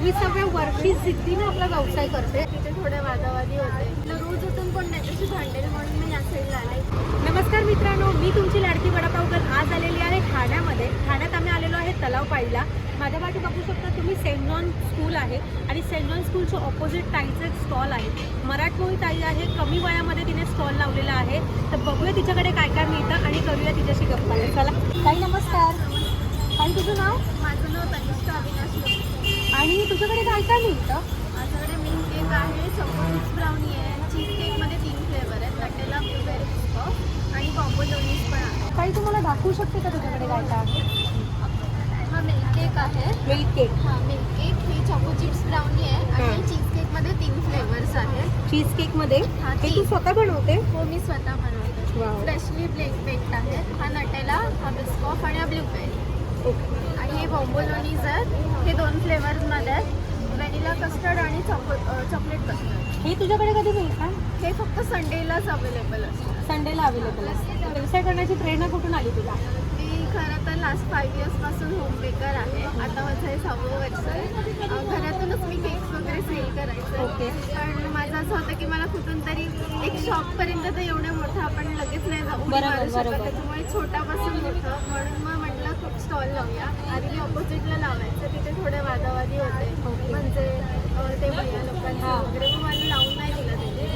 एकविसाव्या वर्षी सिद्धीने आपला व्यवसाय करते. तिथे थोडे वादावादी होते. रोज उठून कोण त्याच्याशी भांडेल म्हणून मी या साईडला आले. नमस्कार मित्रांनो मी तुमची लाडकी वडापावकर. आज आलेली आहे ठाण्यामध्ये. ठाण्यात आम्ही आलेलो आहे तलाव पाळीला माझ्या पाठी बघू शकता तुम्ही सेंट जॉन स्कूल आहे आणि सेंट जॉन स्कूलच्या ऑपोजिट ताईचं एक स्टॉल आहे. मराठमोळी ताई आहे. कमी वयामध्ये तिने स्टॉल लावलेला आहे. तर बघूया तिच्याकडे काय काय मिळतं आणि करूया तिच्याशी गप्पा. चला. ताई नमस्कार. आणि तुझं नाव? माझं नाव तनिष्ठा अविनाश आणि तुझ्याकडे काय काय मिळतं माझ्याकडे मिल्क केक आहे चॉकोचिप्स ब्राउनी आहे चीज केकमध्ये तीन फ्लेवर आहेत नटेला ब्लूबेरी पिस्को आणि कॉम्बो लोनीज पण आहे. काही तुम्हाला दाखवू शकते का तुझ्याकडे काय काय आहे हा मिल्क केक आहे. मिल्क केक हा मिल्क केक ही चॉको चिप्स ब्राउनी आहे. आणि चीज केकमध्ये तीन फ्लेवर्स आहेत. चीज केकमध्ये हा, हे तू. स्वतः बनवते? हो मी स्वतः बनवते. फ्रेशली ब्लेक बेक्ड आहे हा नटेला हा बिस्कॉफ आणि हा ब्लूबेरी आणि हे बॉम्बोलोनीज आहेत हे दोन फ्लेवर्समध्ये आहेत. व्हॅनिला कस्टर्ड आणि चॉको चॉकलेट कस्टर्ड हे तुझ्याकडे कधी मिळतात हे फक्त संडेलाच अवेलेबल असतं. संडेला अवेलेबल असते व्यवसाय करण्याची प्रेरणा कुठून आली तुला? मी खरं तर लास्ट फाईव्ह इयर्सपासून होम बेकर आहे. आता माझं हे सहावं वर्ष आहे. घरातूनच मी केक्स वगैरे सेल करायचे. ओके. पण माझं असं होतं की मला कुठून तरी एक शॉपपर्यंत तर एवढं मोठं आपण लगेच नाही जाऊ. बरोबर. त्याच्यामुळे छोटापासून मोठं. म्हणून मग लावूया. मी ऑपोजिटला लावायचं. तिथे थोडे वादावादी होते. म्हणजे ते भैया लोकांचे हां. वगैरे. मग मला लावून नाही दिलं तिथे.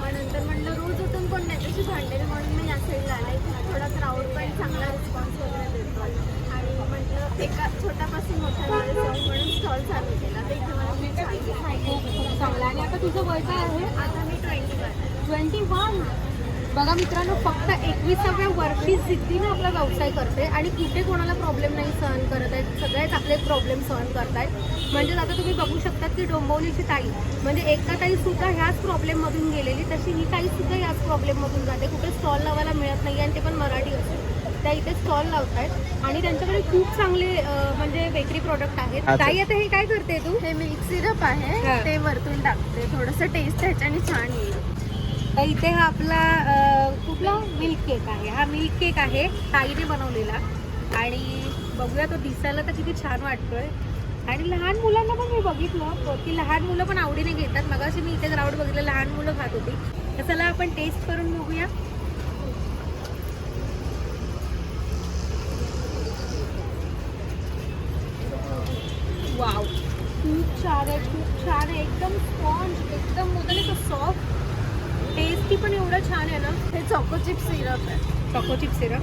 मग नंतर म्हणलं रोज उठून कोण त्याच्याशी भांडेल म्हणून मी या साईडला आले. थोडा क्राऊड पण चांगला रिस्पॉन्स वगैरे देतो आणि म्हटलं एका छोट्यापासून मोठ्या म्हणून स्टॉल चालू केला. तर इथे मला खूप चांगलं. आणि आता तुझं वय काय आहे? आता मी ट्वेंटी वन ट्वेंटी वन बघा मित्रांनो फक्त एकविसाव्या वर्षी सिद्धीने आपला व्यवसाय करते आणि कुठे कोणाला प्रॉब्लेम नाही सहन करत आहेत सगळेच आपले प्रॉब्लेम सहन करतायत. म्हणजेच आता तुम्ही बघू शकता की डोंबवलीची ताई म्हणजे एका ताई सुद्धा ह्याच प्रॉब्लेममधून गेलेली तशी ही ताई सुद्धा ह्याच प्रॉब्लेममधून जाते. कुठे स्टॉल लावायला मिळत नाही आणि ते पण मराठी असेल त्या इथे स्टॉल लावतायत आणि त्यांच्याकडे खूप चांगले म्हणजे बेकरी प्रोडक्ट आहेत. ताई आता हे काय करते तू? हे मिल्क सिरप आहे. ते वरतून टाकते. थोडंसं टेस्ट ह्याच्याने छान येईल. तर इथे हा आपला कुठला मिल्क केक आहे. हा मिल्क केक आहे ताईने बनवलेला. आणि बघूया तो दिसायला तर किती छान वाटतोय. आणि लहान मुलांना पण मी बघितलं की लहान मुलं पण आवडीने घेतात. मगाशी मी इथे ग्राउंड बघितलं लहान मुलं खात होती. तर चला आपण टेस्ट करून बघूया वाव खूप छान आहे खूप छान आहे एकदम स्पॉन्ज एकदम मोदन सॉफ्ट टेस्टी पण एवढं छान आहे ना. हे चॉको चिप सिरप आहे. चॉको चिप सिरप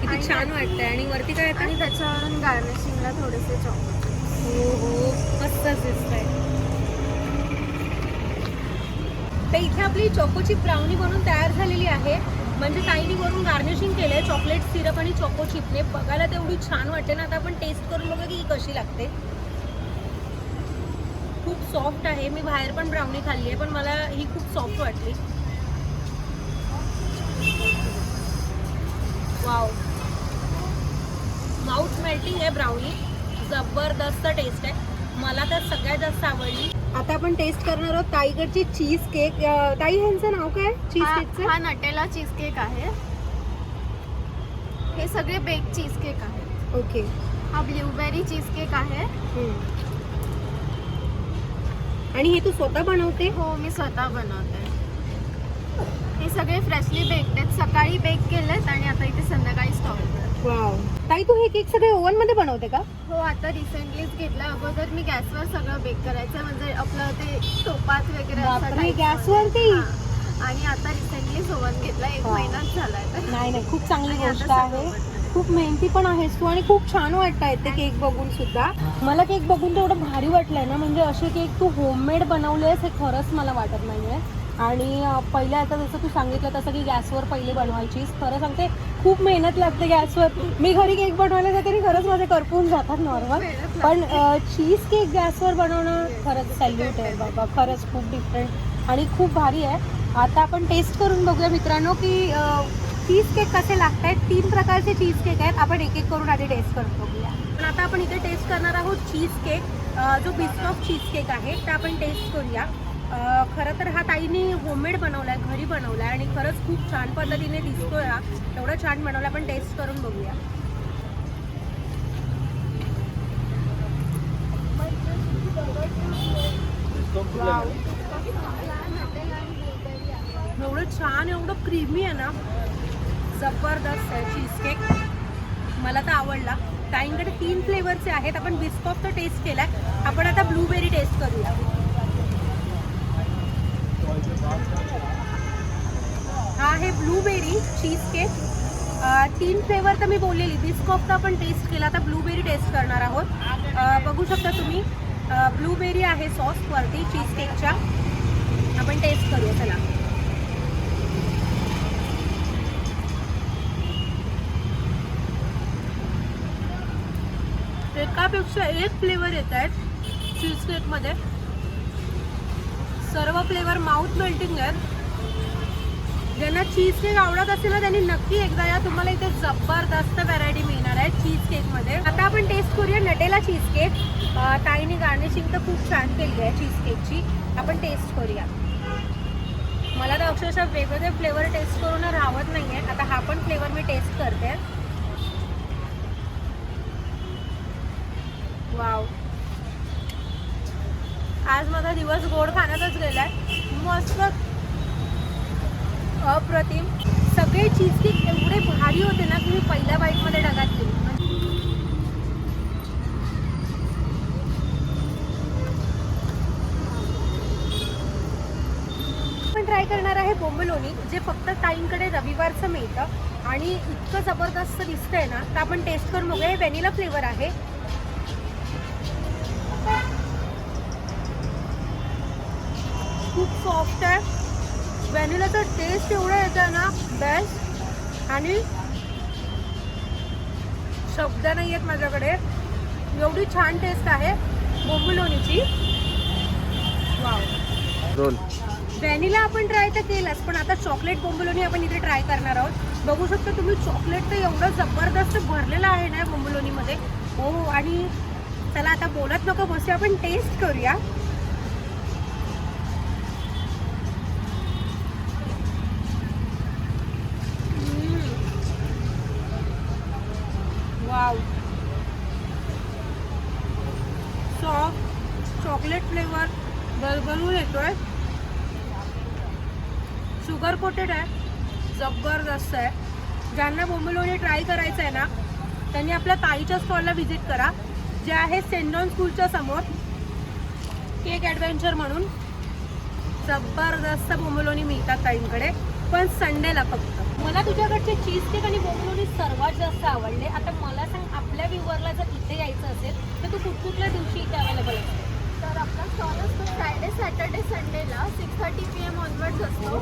किती छान वाटतंय. आणि वरती काय आणि त्याच्यावरून गार्निशिंगला थोडेसे चॉको हो हो मस्तच दिसतंय. तर इथे आपली चोको चिप ब्राउनी बनून तयार झालेली आहे. म्हणजे ताईनी वरून गार्निशिंग केलंय चॉकलेट सिरप आणि चोको चिपने बघायला तेवढी छान वाटते ना. आता आपण टेस्ट करून बघूया की कशी लागते. सॉफ्ट आहे. मी बाहेर पण ब्राउनी खाल्ली आहे पण मला ही खूप सॉफ्ट वाटली. वाव माउथ मेल्टिंग आहे ब्राउनी जबरदस्त टेस्ट आहे. मला तर सगळ्यात जास्त आवडली. आता आपण टेस्ट करणार आहोत ताईकडची चीज केक ताई ह्यांचं नाव काय? चीज हा केकचं हा नटेला चीज केक आहे. हे सगळे बेक चीज केक आहे ओके हा ब्ल्यूबेरी चीज केक आहे आणि हे तू स्वतः बनवते? हो मी स्वतः बनवते. हे सगळे फ्रेशली बेक्ड आहेत. सकाळी बेक केलेत आणि आता इथे संध्याकाळी स्टॉल वाव ताई तू हे केक सगळे ओव्हनमध्ये बनवते का? हो आता रिसेंटलीच घेतलं. अगोदर मी गॅसवर सगळं बेक करायचं. म्हणजे आपलं ते टोपात वगैरे असं बापरे, गॅसवरती? हां. आणि आता रिसेंटलीच ओव्हन घेतला. एक. महिनाच झालाय. तर नाही नाही खूप चांगली आणि आता गोष्ट सगळं आहे. खूप मेहनती पण आहेस तू आणि खूप छान वाटतायत ते केक बघून सुद्धा. मला केक बघून तेवढं भारी वाटलंय ना म्हणजे असे केक तू होममेड बनवलेस हे खरंच मला वाटत नाहीये. आणि पहिले आता जसं तू सांगितलं तसं की गॅसवर पहिले बनवायचीस खरं सांगते खूप मेहनत लागते गॅसवर. मी घरी केक बनवायला जाते आणि खरंच माझे करपून जातात नॉर्मल पण चीज केक गॅसवर बनवणं खरंच सॅल्यूट आहे बाबा खरंच खूप डिफरंट आणि खूप भारी आहे. आता आपण टेस्ट करून बघूया मित्रांनो की चीज केक कसे लागत आहेत तीन प्रकारचे चीज केक आहेत. आपण एक एक करून आधी टेस्ट करून बघूया. पण आता आपण इथे टेस्ट करणार आहोत चीज केक जो बिस्कॉफ चीज केक आहे ते आपण टेस्ट करूया. खरं तर हा ताईने होममेड बनवला आहे घरी बनवला आहे आणि खरंच खूप छान पद्धतीने दिसतोय हा. एवढं छान बनवला आपण टेस्ट करून बघूया. वाव एवढं छान एवढं क्रीमी आहे ना. जबरदस्त आहे चीज केक मला तर आवडला. ताईंकडे तीन फ्लेवरचे आहेत. आपण बिस्कॉफचा टेस्ट केलाय. आपण आता ब्लूबेरी टेस्ट करूया. हा आहे ब्लूबेरी चीज केक तीन फ्लेवर तर मी बोललेली. बिस्कॉफचा आपण टेस्ट केला. आता ब्लूबेरी टेस्ट करणार आहोत. बघू शकता तुम्ही. ब्लूबेरी आहे सॉस वरती चीज केकच्या आपण टेस्ट करूया चला. एकापेक्षा एक फ्लेवर येत आहेत चीज केकमध्ये सर्व फ्लेवर माउथ मेल्टिंग आहेत. ज्यांना चीज केक आवडत असेल ना त्यांनी नक्की एकदा या. तुम्हाला इथे जबरदस्त व्हरायटी मिळणार आहे चीज केकमध्ये आता आपण टेस्ट करूया नटेला चीज केक ताईने गार्निशिंग तर खूप छान केली आहे चीज केकची आपण टेस्ट करूया. मला तर अक्षरशः वेगवेगळे फ्लेवर टेस्ट करून राहत नाही आहे आता हा पण फ्लेवर मी टेस्ट करते. वाव. आज माझा दिवस गोड खाण्यातच गेलाय. मस्त. अप्रतिम. सगळे चीज केक एवढे भारी होते ना की मी पहिल्या बाईकमध्ये डगात गेली. पण ट्राय करणार आहे बोंबलोनी जे फक्त ताईंकडे रविवारचं मिळतं. आणि इतकं जबरदस्त दिसतंय ना तर आपण टेस्ट करून बघूया. हे व्हॅनिला फ्लेवर आहे. खूप सॉफ्ट आहे. व्हॅनिलाचा टेस्ट एवढा येतं ना बेस्ट आणि शब्द नाही आहेत माझ्याकडे. एवढी छान टेस्ट आहे. बोंबुलोनीची. वाव रोल व्हॅनिला आपण ट्राय तर केलंच पण आता चॉकलेट बोंबलोनी आपण इथे ट्राय करणार आहोत. बघू शकता तुम्ही चॉकलेट तर एवढं जबरदस्त भरलेलं आहे ना बोंबलोनीमध्ये. हो आणि चला आता बोलत नको बसूया आपण टेस्ट करूया. चॉकलेट फ्लेवर गलगलून येतोय. शुगर कोटेड आहे. जबरदस्त आहे. ज्यांना बोंबलोणी ट्राय करायचं आहे ना त्यांनी आपल्या ताईच्या स्टॉलला व्हिजिट करा. जे आहे सेंडॉन स्कूलच्या समोर. केक ॲडव्हेंचर म्हणून. जबरदस्त बोंबलोणी मिळतात ताईंकडे. पण संडेला फक्त. मला तुझ्याकडचे चीज केक आणि बोंबलोणी सर्वात जास्त आवडले. आता मला सांग आपल्या व्ह्युअरला जर इथे यायचं असेल तर तू कुठ कुठल्या दिवशी इथे अवेलेबल असते तर आपला स्टॉल असतो फ्रायडे सॅटर्डे संडेला six thirty P M onwards असतो.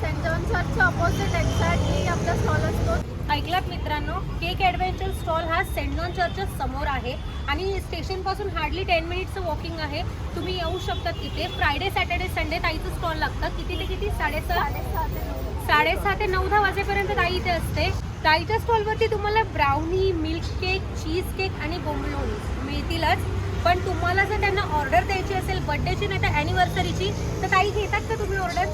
सेंट जॉन चर्चच्या ऑपोजिट एक्झॅक्टली आपला स्टॉल असतो. ऐकलात मित्रांनो केक ॲडव्हेंचर स्टॉल हा सेंट जॉन चर्चच्या समोर आहे. आणि स्टेशनपासून हार्डली टेन मिनिटचं वॉकिंग आहे. तुम्ही येऊ शकतात तिथे फ्रायडे सॅटर्डे संडे ताईचं स्टॉल लागतं. किती ते किती? साडेसहा? साडेसहा ते नऊ साडेसहा ते नऊ दहा वाजेपर्यंत ताई इथे असते. ताईच्या स्टॉलवरती तुम्हाला brownie milk cake cheese cake आणि बोंबलोनी मिळतीलच. पण तुम्हाला जर त्यांना ऑर्डर द्यायची असेल बड्डेची नाही तर ॲनिव्हर्सरीची तर ताई घेतात का तुम्ही order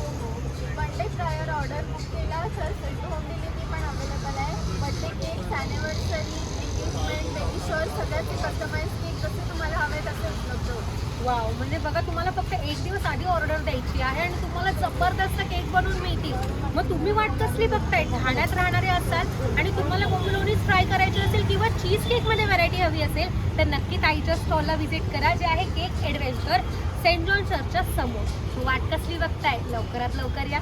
birthday prior order book केला तर होम डिलिव्हरी पण अवेलेबल आहे. Birthday cake anniversary engagement baby shower सगळ्याचे कस्टमाइज केक जसे तुम्हाला हवे तसे उपलब्ध होते वाव म्हणजे बघा तुम्हाला फक्त एक दिवस आधी ऑर्डर द्यायची आहे आणि जबरदस्त केक बनवून मिळतील. मग तुम्ही वाट कसली बघताय? ठाण्यात राहणारे असाल आणि तुम्हाला बोंबलोनीच ट्राय करायची असेल किंवा चीज केकमध्ये व्हरायटी हवी असेल तर नक्की ताईच्या स्टॉलला व्हिजिट करा जे आहे केक ॲडव्हेंचर सेंट जॉन चर्चच्या समोर. वाट कसली बघताय? लवकरात लवकर या.